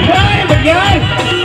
ઓય ભટિયાર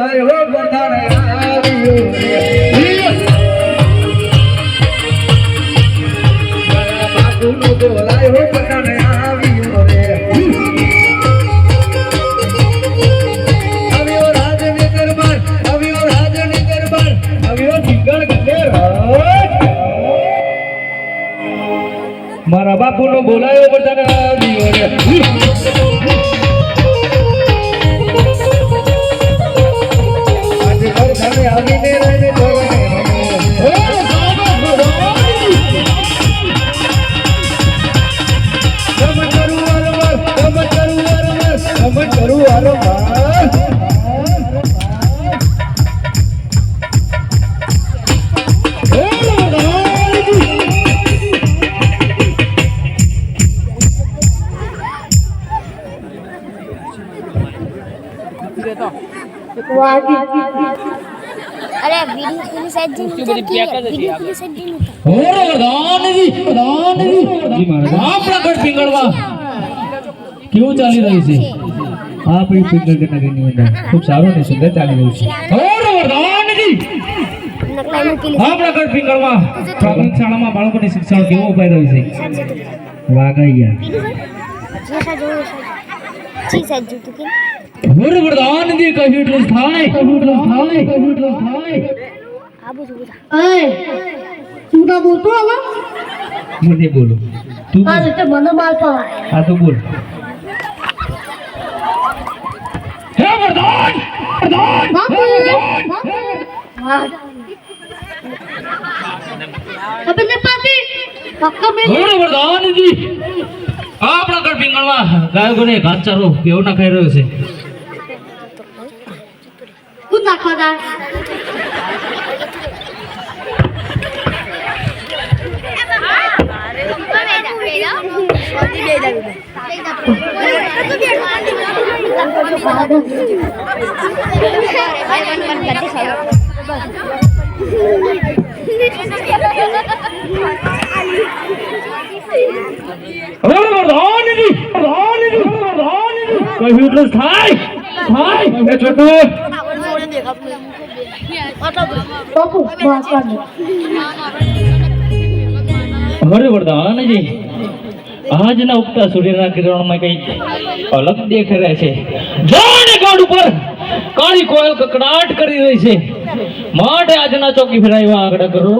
બોલાયો બધાને પેલી સાઈડ જઈને ઉતાર કે વીડિયો પેલી સાઈડ જઈને ઉતાર હોરો દાનવી દાનવી આપણા ઘર પીંગળવા કેવું ચાલી રહ્યું છે આપણી પિંગળ નગરીની અંદર ખૂબ સારું ને સુંદર ચાલી રહ્યું છે હોરો દાનવી નકલા મૂકેલી આપણા ઘર પીંગળવા પ્રાથમિક શાળામાં બાળકોને શિક્ષણ કેવું અપાઈ રહ્યું છે સાઈડ જતું વાગૈયા જે સાઈડ જોવું સાઈડ જી સાઈડ જોતું કે હોરો દાનવી કહ્યું એટલું થાય કહ્યું એટલું થાય કહ્યું એટલું થાય આ બધું બધા અય તું ના બોલતો હવે? હું નહીં બોલું. તું આ બોલ. રીતે મને મારતો. હા તું બોલ. હે વરદાન વરદાન બાપુ હે વરદાન! બાપુ. હા. અબે ને પાતી પક્કા મેં વરદાનજી આપણા ઘર પીંગળમાં ગાયોને ઘાસચારો કેવો ના ખાઈ રહ્યો છે. કુદ નાખવા દા ઘોડો વરદાનજી વરદાનજી વરદાનજી કહ્યું એટલે થાય થાય એ છોટુ બાપુ અરે વરદાનજી આજના ઉગતા સૂર્યના કિરણમાં કઈ અલગ દેખ રહે છે. જાણે ગાડ ઉપર કાળી કોયલ કકડાટ કરી રહી છે. માટે આજના ચોકી ફેરાવ્યા આગળ કરો.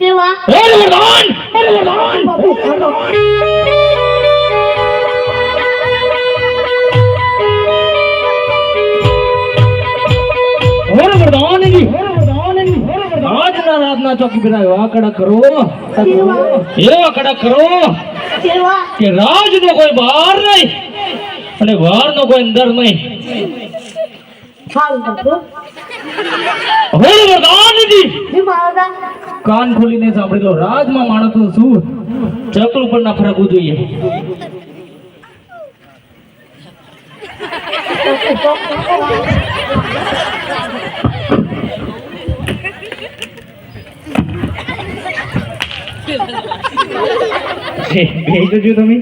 સેવા. અરે વરદાન અરે વરદાન વરદાનજી અરે વરદાનજી આજના રાતના ચોકી ફેરાવ્યા આગળ કરો. એવા કડક કરો કે રાજ નો કોઈ બહાર નહીં અને વાર નો કોઈ અંદર નહીં. કાન ખોલીને સાંભળી લો, રાજમાં માણસો શું? ચકલ ઉપર ના ફરકવું જોઈએ. બેસી છો તમે?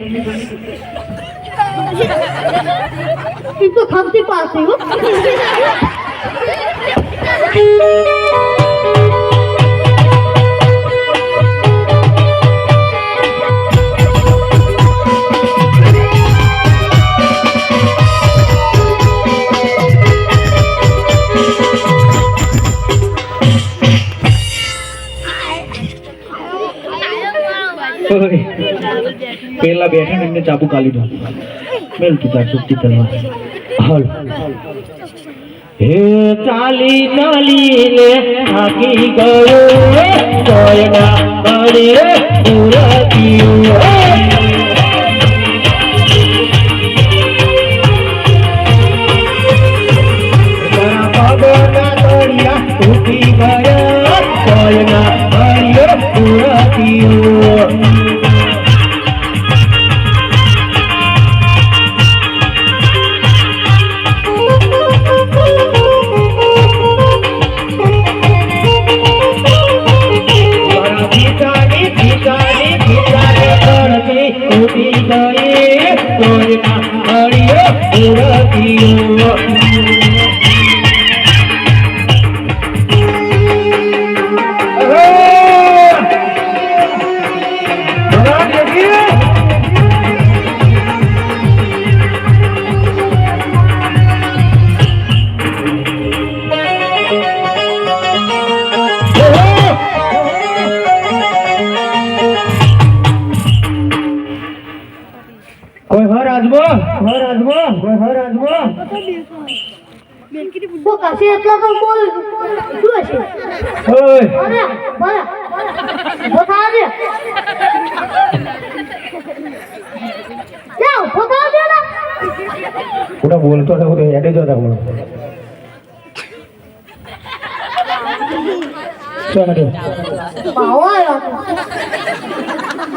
ઈ તો ખમતી પાસે હો. પેલા બેઠા ને એમને ચાબુ કાલી દો મેલ તું તાર સુખતી તલવાર. હાલ. હે ચાલી ચાલી ને થાકી ગયો કોયના બળે ઉરતીયો આજમો કોઈ હર આજમો તો કાશી એટલા તો બોલ.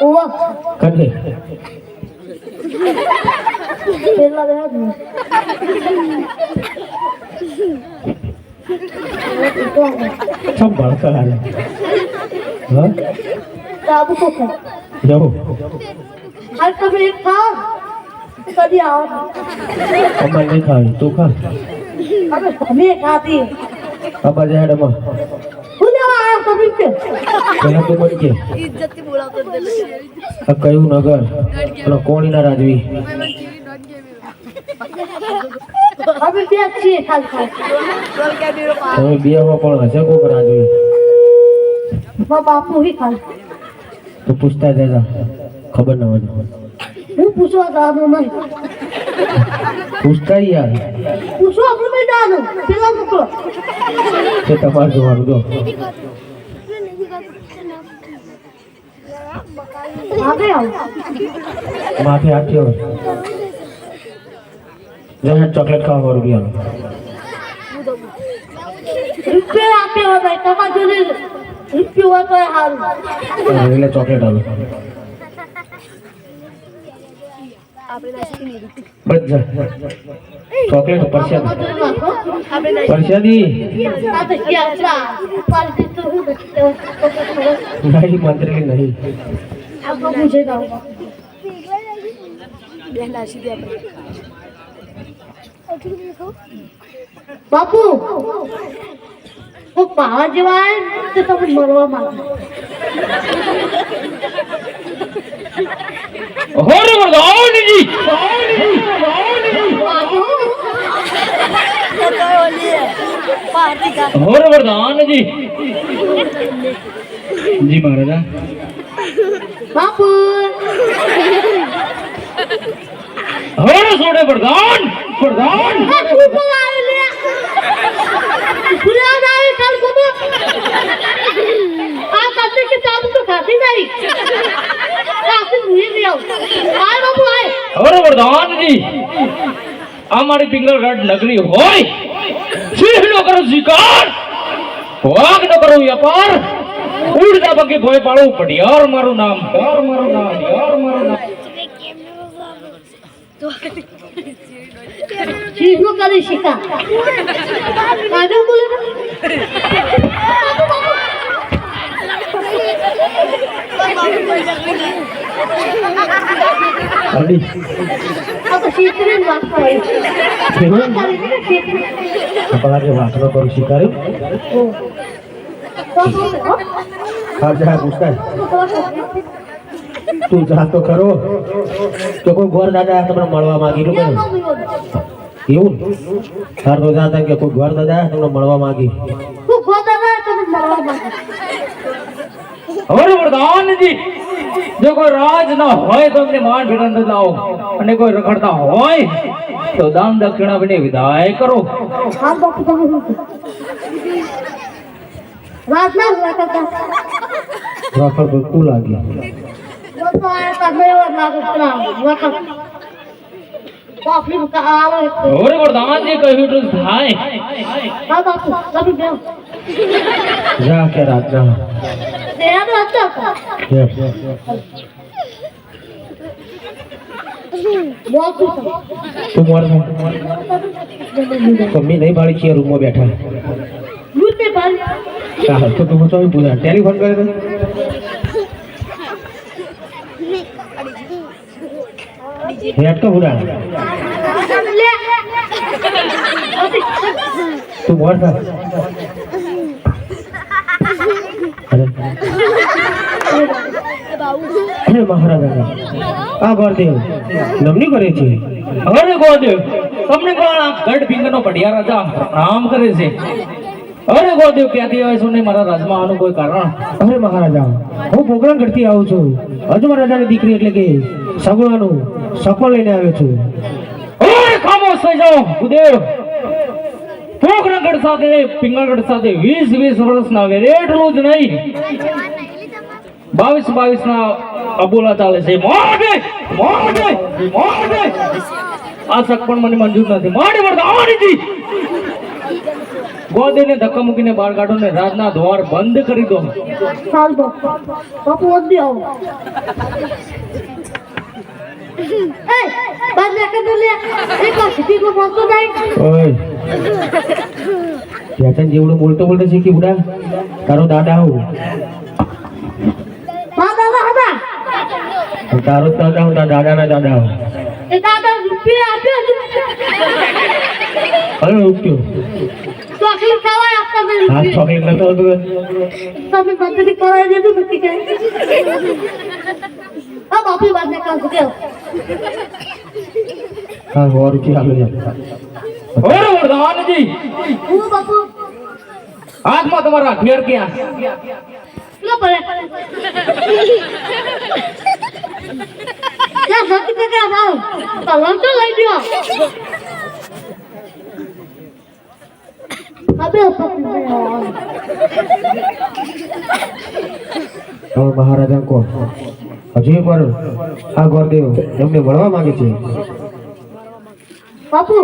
ઓવા અને બહેરા મોતી તું ને કરી ગળદો ચોળે તો કોની ઓવા કર લે પેલા હા તો ખાય. જાઓ હાલ તમે એક ખાઓ કદી આવો અમારે નહીં ખાવી. તું ખા. અમે તમે ખાધી આ ada mah આ કયું નગર? પેલો કોણીના રાજવી. અમે બે છીએ ખાલી તમે બે હો પણ હશે કોક રાજવી? બાપુ હી ખાલી તો પૂછતા જજા ખબર ના હોય હું પૂછવા જવાનું નહીં. પૂછતા યાર પૂછો આપણે બે જવાનું પેલા મોકલો તે તપાસ જોવાનું જો. માથે આઠ્યો જરા ચોકલેટ ખાવા રૂપિયા રૂપિયો આપ્યો હોય તમારે જોડે રૂપિયો હોય તો સારું. એટલે ચોકલેટ આવે બસ જા ચોકલેટ હું નથી. નહીં મંત્રી નહીં. બાપુ હું પાવા જેવા તો તમે મરવા માંગો. હોરે વરદાનજી હોરે વરદાનજી જી મહારાજા બાપુ હોરે સોડે વરદાન વરદાન આ તું પણ આવે લે ભૂલા ના આવે કાલ કોનો આ કાતે કે ચાલુ તો ખાતી નહીં કાતે ભૂલી ગયો આય બાપુ આય હોરે વરદાનજી આ મારી પિંગલગઢ નગરી હોય સિંહ નો કરો શિકાર વાઘ નો કરો વ્યાપાર ઉડતા પગે ભોય પાડવું પડિયાર મારું નામ યાર મારું નામ યાર મારું નામ ચીજનો કરી શીખા કાજલ બોલે હરડી આ કેવું આપણા જે વાતનો કરું શીખાર્યું તો બોલે, હો? હા જા પૂછતા તો બોલે. તું જા તો ખરો તો કોઈ ગોર દાદા તમને મળવા માંગી? એવું તાર તો જાતા કે કોઈ ગોર દાદા તમને મળવા માંગી હવે વરદાનજી જો કોઈ રાજ ના હોય તો અમને માન ભેટન બદલાવો અને કોઈ રખડતા હોય તો દાન દક્ષિણા બને વિદાય કરો. રાખડ તો તું. લાગી. ઓરે ગોરદાનજી કહ્યું થાય. બાપુ કભી બેવ જા કે રાત જા. તેરા તો હતો. તું. મોર કમી નહીં ભાડી છે રૂમમાં બેઠા. રૂમ ને ભાડી કાલ તો તું તો પૂછા ટેલિફોન કરે તો. તું મોર અરે અરે મહારાજા, આ ગોરદેવ નમની કરે છે? હવે ગોદેવ તમને કોણ આ ગઢ પિંગનો પડિયા રાજા પ્રણામ કરે છે? અરે ગોદેવ ક્યાંથી આવે છું? ને મારા રાજમાં આનું કોઈ કારણ? અરે મહારાજા, હું પોકરણ કરતી આવું છું. અજમા રાજાની દીકરી એટલે કે સગુણાનું સફળ લઈને આવ્યો છું. અરે ખામોશ થઈ જાઓ ગુદેવ ગઢ સાથે પિંગળગઢ સાથે વીસ વીસ વર્ષના એટલું જ નહીં. બાવીસ બાવીસ ના અબોલા ચાલે છે. આ શક પણ મને મંજૂર નથી. મારી વર્ત અમારીજી ગોદેને ધક્કા મૂકીને બહાર કાઢો ને રાજના દ્વાર બંધ કરી દો. ચાલ તો. બાપુ ઓદી આવો. ચેતન જેવડું બોલતો બોલતો શીખી ઉડા તારો દાદા હું. તારો દાદા હું તારા દાદાના દાદા હું. અરે રૂપિયો હા ચોકલેટ નતો તમે પદ્ધતિ કરવા દેજો નથી હા બાપી વાત ને કામ હા હોર કે આવે વરદાનજી હું બાપુ. હાથમાં તમારા ઘેર ક્યાં? લો પડે ક્યાં ભક્તિ ક્યાં ભાવ કલર તો લઈ ગયો અબે પપ્પા હવે મહારાજા કો હજી એક આ ગોરદેવ એમને મળવા માંગે છે. બાપુ.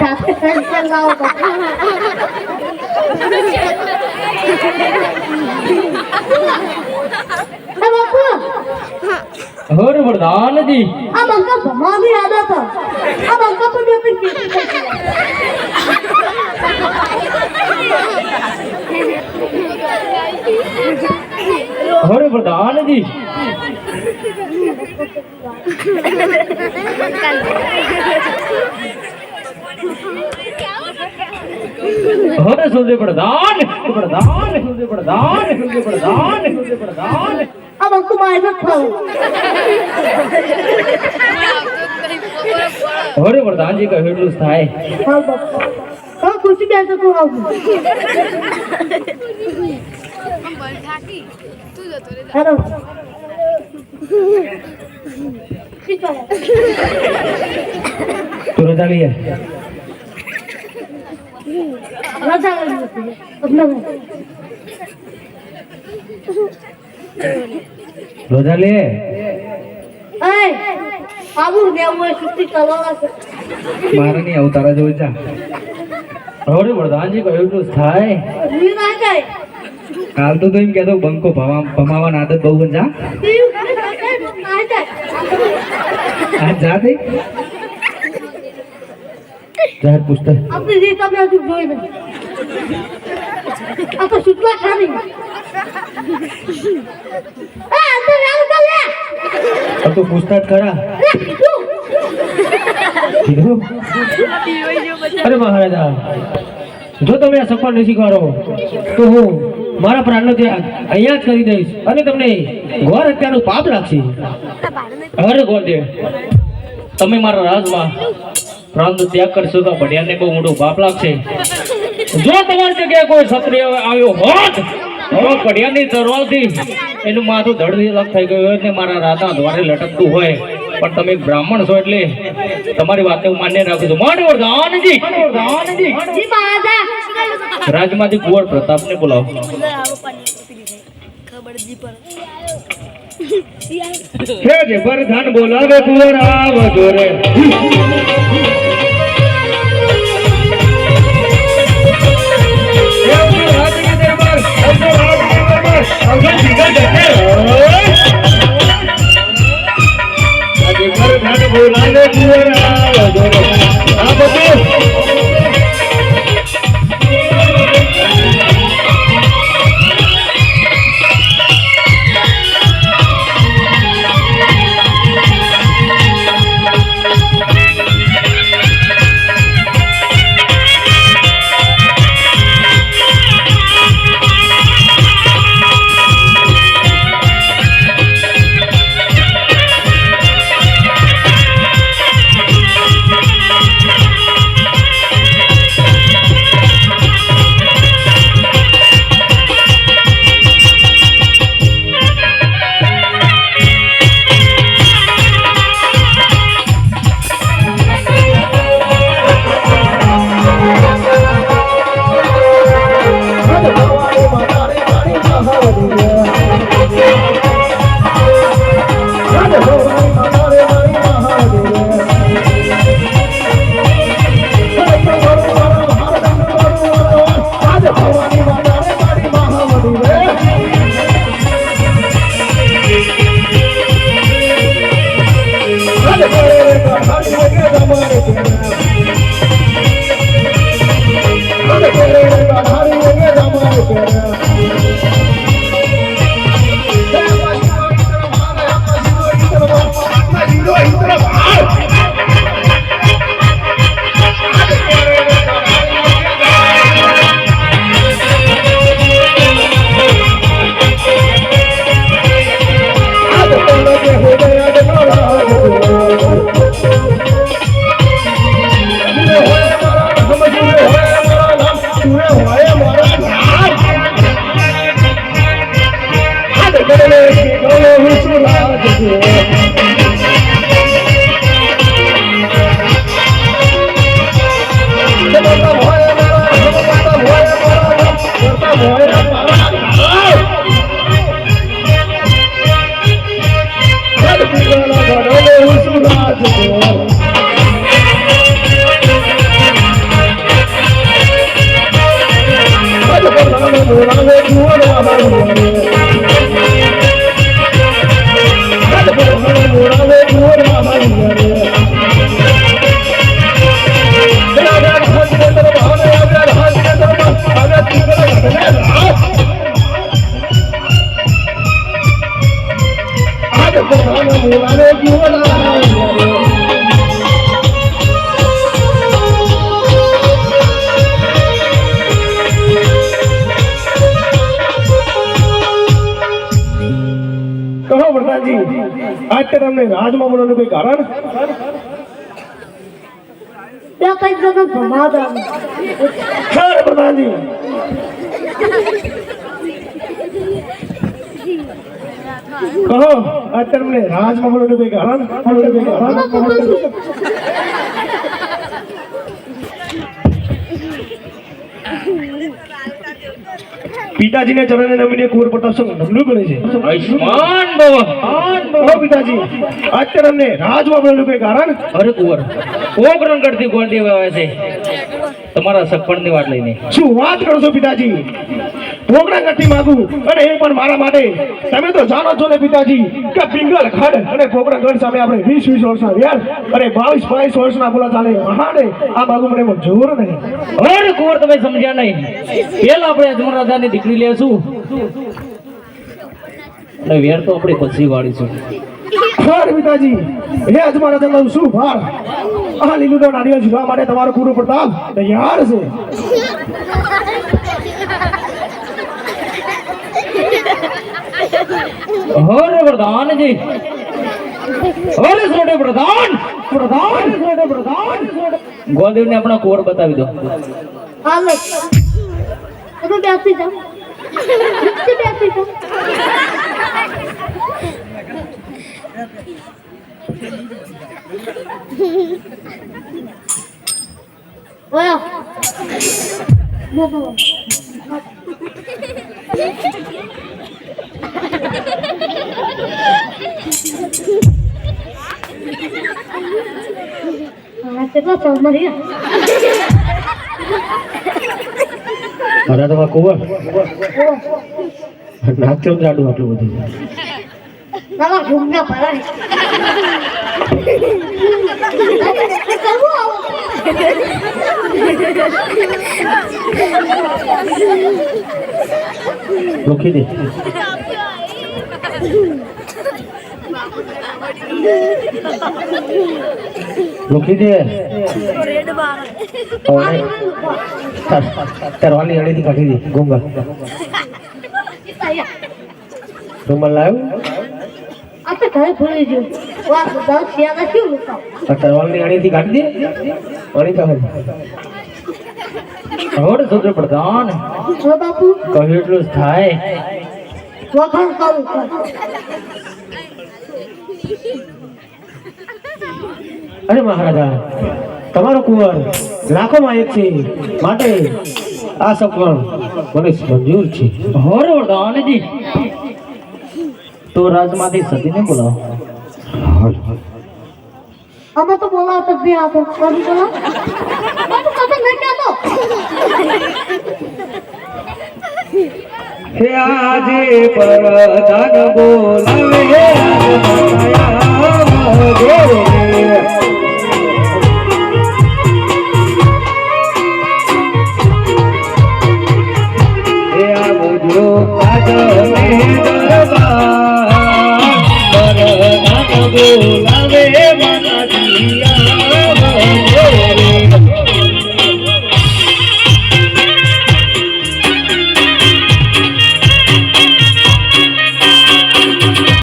સાથે ટેન્શન લાવો બાપુ. બાપુ ઓરે વરદાનજી. આ બંકા ભમાવી આદત આ બંકા પર બે પી કેતી ઓરે વરદાનજી ઓરે સૂર્ય પ્રધાન પ્રધાન સૂર્ય પ્રધાન સૂર્ય પ્રધાન સૂર્ય પ્રધાન મારે ન ખાવું ઓરે વરદાનજી કહ્યું એટલું જ થાય હા બાપુ હા ખુશી બેસે તું આવું હેલો તો રજા લઈએ રજા રજા લે આવું દેવું હોય છુટ્ટી કરવાના છે મારે નહીં આવું તારા જોઈ જા ઓરે વરદાનજી કહ્યું જ થાય કાલ તો એમ કેતો બંકો ભમા ભમાવાની આદત બહુ જ જા ઈ ના જાય આ જા થઈ જાહેર પુસ્તક આપણી હજુ જોઈ આ તો ખાની આ તો પૂછતા જ ખરા અરે મહારાજા જો તમે આ સફળ નથી કરો તો હું મારા પ્રાણનો ત્યાગ અહીંયા જ કરી દઈશ. અને તમને ઘોર હત્યાનું પાપ લાગશે. અરે ગોરદેવ તમે મારા રાજમાં પ્રાણનો ત્યાગ કરશો તો ભડિયાને બહુ મોટો પાપ લાગશે. જો તમારી જગ્યાએ કોઈ ક્ષત્રિય આવ્યો હોત તો ભડિયાની તરવાલથી એનું માથું ધડથી અલગ થઈ ગયું હોય ને મારા રાતા દ્વારે લટકતું હોય. પણ તમે એક બ્રાહ્મણ છો એટલે તમારી વાતે હું માન્ય રાખું છું. મહારાજા! રાજમાંથી કુંવર પ્રતાપને બોલાવો હે જે વરદાન બોલાવે કુંવર આવજો રે બોલાવે કુંવર આવજો રે આ બધું તમને રાજમાં મળવાનું કોઈ કારણ? બે કઈ જગત ભમાતા ખર પ્રધાનજી. કહો તે તમને રાજમાં મળવાનું કોઈ કારણ? મળવાનું કોઈ કારણ પિતાજીને ચરણે નમીને કુંવર પ્રતાપ નમલું કરે છે. આયુષ્માન ભવ. કહો પિતાજી. અત્યારે અમને રાજમાં મળવાનું કોઈ કારણ અરે કુંવર કોક રંગડથી ગોંડી આવે છે. તમારા સપણની વાત લઈને. શું વાત કરો છો પિતાજી? નથી માંગુ. અને એ પણ મારા માટે. તમે તો જાણો છો ને પિતાજી કે પિંગલ ખડ અને પોકરા ગઢ સામે આપણે વીસ વીસ વર્ષના વ્યાર અને બાવીસ બાવીસ વર્ષના બોલા ચાલે મહાને આ માગું મને જોર નહીં. હર કોર તમે સમજ્યા નહીં. પેલા આપણે અજમરાજાની દીકરી લેશું. અને વેર તો આપણે પછી વાળીશું ખર પિતાજી હે અજમારા લઉં શું ભાર? આ લીલું તો નારિયેળ જીવા માટે તમારો પૂરો પ્રતાપ તૈયાર છે. અરે પ્રધાનજી અરે સોડે પ્રધાન પ્રધાન સોડે પ્રધાન ગોદેવ ને આપણા કુંવર બતાવી દો હાલો તમે બેસી જાઓ નીચે બેસી જાઓ ઓયા બોલો આ કેટલા સમરિયા અરે તમારા કુંવર? નાક કેમ જાડું આટલું બધું? નવા ઘૂમના ભરાય રોકી દે. દે હવે અડીથી કાઢી દે ગોંગા રૂમાલ લાવ્યો? તો તરવાલની અણીથી કાઢી દે. પ્રધાન જો બાપુ. કહ્યું એટલું થાય. વખાણ કરું. કર અરે મહારાજા તમારો કુંવર લાખોમાં એક છે. માટે આ સપન મને મંજૂર છે. અરે પ્રધાનજી તો રાજમાંથી સતીને બોલાવો. અમે તો બોલાવતો જ નહીં આપો કરું બોલાવ બાપુ કથા નહીં કહેતો છે આજે પરદાન બોલાવે દરબાર. પરદાન બોલાવે